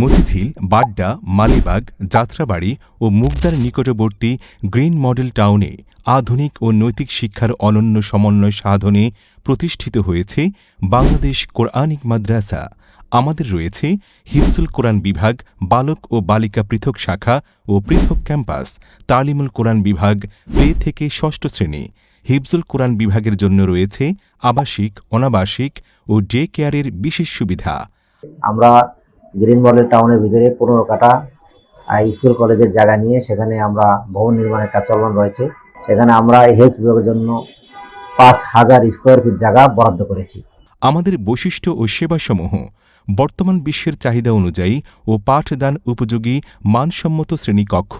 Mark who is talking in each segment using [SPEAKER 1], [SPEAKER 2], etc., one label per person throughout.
[SPEAKER 1] মতিঝিল, বাড্ডা, মালিবাগ, যাত্রাবাড়ি ও মুগদার নিকটবর্তী green model টাউনে আধুনিক ও নৈতিক শিক্ষার অনন্য সমন্বয় সাধনে প্রতিষ্ঠিত হয়েছে বাংলাদেশ কোরআনিক মাদ্রাসা। আমাদের রয়েছে হিফজুল কোরআন বিভাগ, বালক ও বালিকা পৃথক শাখা ও পৃথক ক্যাম্পাস, তালিমুল কোরআন বিভাগ প্লে থেকে ষষ্ঠ শ্রেণি। হিফজুল কোরআন বিভাগের জন্য রয়েছে আবাসিক, অনাবাসিক ও ডে কেয়ারের বিশেষ সুবিধা।
[SPEAKER 2] আমরা গ্রিন মডেল টাউনের ভিতরে পনেরো কাটা স্কুল কলেজের জায়গা নিয়ে সেখানে আমরা ভবন নির্মাণের কাজ চলমান রয়েছে। সেখানে আমরা হেলথ বিভাগের জন্য পাঁচ হাজার স্কোয়ার ফিট জায়গা বরাদ্দ করেছি।
[SPEAKER 1] আমাদের বৈশিষ্ট্য ও সেবাসমূহ বর্তমান বিশ্বের চাহিদা অনুযায়ী ও পাঠদান উপযোগী, মানসম্মত শ্রেণীকক্ষ,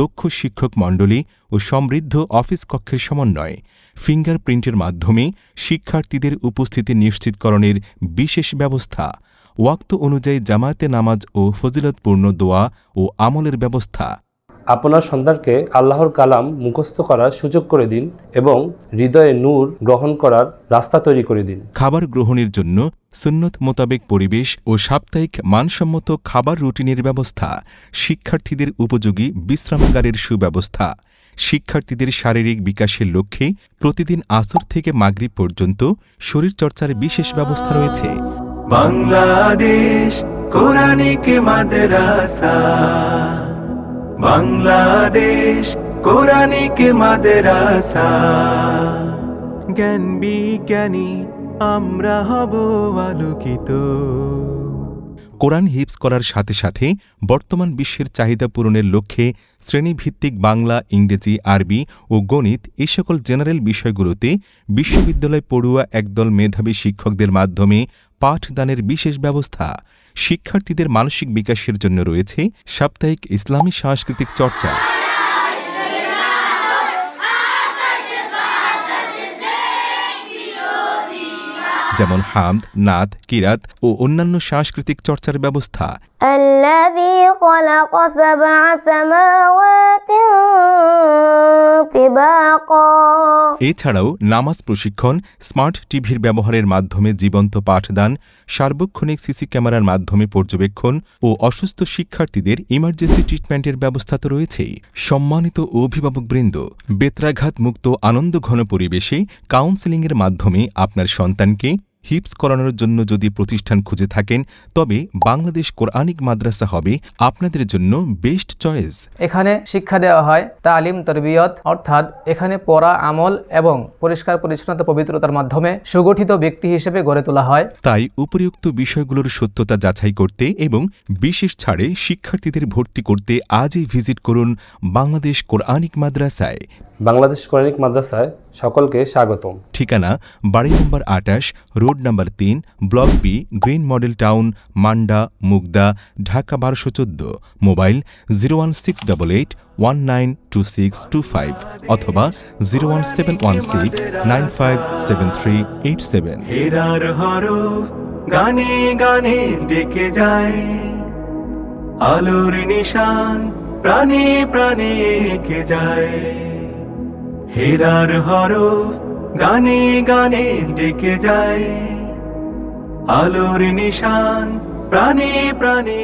[SPEAKER 1] দক্ষ শিক্ষক মণ্ডলী ও সমৃদ্ধ অফিস কক্ষের সমন্বয়। ফিঙ্গারপ্রিন্টের মাধ্যমে শিক্ষার্থীদের উপস্থিতি নিশ্চিতকরণের বিশেষ ব্যবস্থা। ওয়াক্ত অনুযায়ী জামায়াতে নামাজ ও ফজিলতপূর্ণ দোয়া ও আমলের ব্যবস্থা।
[SPEAKER 3] আপনার সন্তানকে আল্লাহর কালাম মুখস্থ করার সুযোগ করে দিন এবং হৃদয়ে নূর গ্রহণ করার রাস্তা তৈরি করে দিন।
[SPEAKER 1] খাবার গ্রহণের জন্য সুন্নত মোতাবেক পরিবেশ ও সাপ্তাহিক মানসম্মত খাবার রুটিনের ব্যবস্থা। শিক্ষার্থীদের উপযোগী বিশ্রামাগারের সুব্যবস্থা। শিক্ষার্থীদের শারীরিক বিকাশের লক্ষ্যে প্রতিদিন আসর থেকে মাগরিব পর্যন্ত শরীরচর্চার বিশেষ ব্যবস্থা রয়েছে।
[SPEAKER 4] বাংলাদেশ কোরআনিক মাদ্রাসা। বাংলাদেশ কোরআনিক মাদ্রাসা। জ্ঞান বিজ্ঞানী আমরা হব আলোকিত।
[SPEAKER 1] কোরআন হিপস করার সাথে সাথে বর্তমান বিশ্বের চাহিদা পূরণের লক্ষ্যে শ্রেণীভিত্তিক বাংলা, ইংরেজি, আরবি ও গণিত এই সকল জেনারেল বিষয়গুলোতে বিশ্ববিদ্যালয় পড়ুয়া একদল মেধাবী শিক্ষকদের মাধ্যমে পাঠদানের বিশেষ ব্যবস্থা শিক্ষার্থীদের মানসিক বিকাশের জন্য রয়েছে সাপ্তাহিক ইসলামী সাংস্কৃতিক চর্চা। যেমন হামদ নাদ কিরাত ও অন্যান্য সাংস্কৃতিক চর্চার ব্যবস্থা। এছাড়াও নামাজ প্রশিক্ষণ স্মার্ট টিভির ব্যবহারের মাধ্যমে জীবন্ত পাঠদান সার্বক্ষণিক সিসি ক্যামেরার মাধ্যমে পর্যবেক্ষণ ও অসুস্থ শিক্ষার্থীদের ইমার্জেন্সি ট্রিটমেন্টের ব্যবস্থা তো রয়েছেই। সম্মানিত অভিভাবকবৃন্দ বেত্রাঘাত মুক্ত আনন্দঘন পরিবেশে কাউন্সেলিংয়ের মাধ্যমে আপনার সন্তানকে হিপস করানোর জন্য যদি প্রতিষ্ঠান খুঁজে থাকেন তবে বাংলাদেশ কোরআনিক মাদ্রাসা হবে আপনাদের জন্য বেস্ট চয়েস
[SPEAKER 5] এখানে শিক্ষা দেওয়া হয় তালিম তরবিয়ত অর্থাৎ এখানে পড়া আমল এবং পরিষ্কার পরিচ্ছন্নতা পবিত্রতার মাধ্যমে সুগঠিত ব্যক্তি হিসেবে গড়ে তোলা হয়।
[SPEAKER 1] তাই উপরিউক্ত বিষয়গুলোর সত্যতা যাচাই করতে এবং বিশেষ ছাড়ে শিক্ষার্থীদের ভর্তি করতে আজই ভিজিট করুন বাংলাদেশ কোরআনিক মাদ্রাসায়।
[SPEAKER 3] বাংলাদেশ কোরআনিক মাদ্রাসায় সকলকে স্বাগতম।
[SPEAKER 1] ঠিকানা বাড়ি নম্বর আটাশ রোড নম্বর তিন block B green model town Manda Mugda Dhaka বারোশো চোদ্দ। Mobile zero one six double eight one nine two six two five অথবা zero one seven one six nine five seven three eight seven.
[SPEAKER 4] হেরার হরফ গানে গানে ডেকে যায়। আলোর নিশান প্রাণে প্রাণে এঁকে যায়। হেরার হরফ গানে গানে ডেকে যায়। আলোর নিশান প্রাণে প্রাণে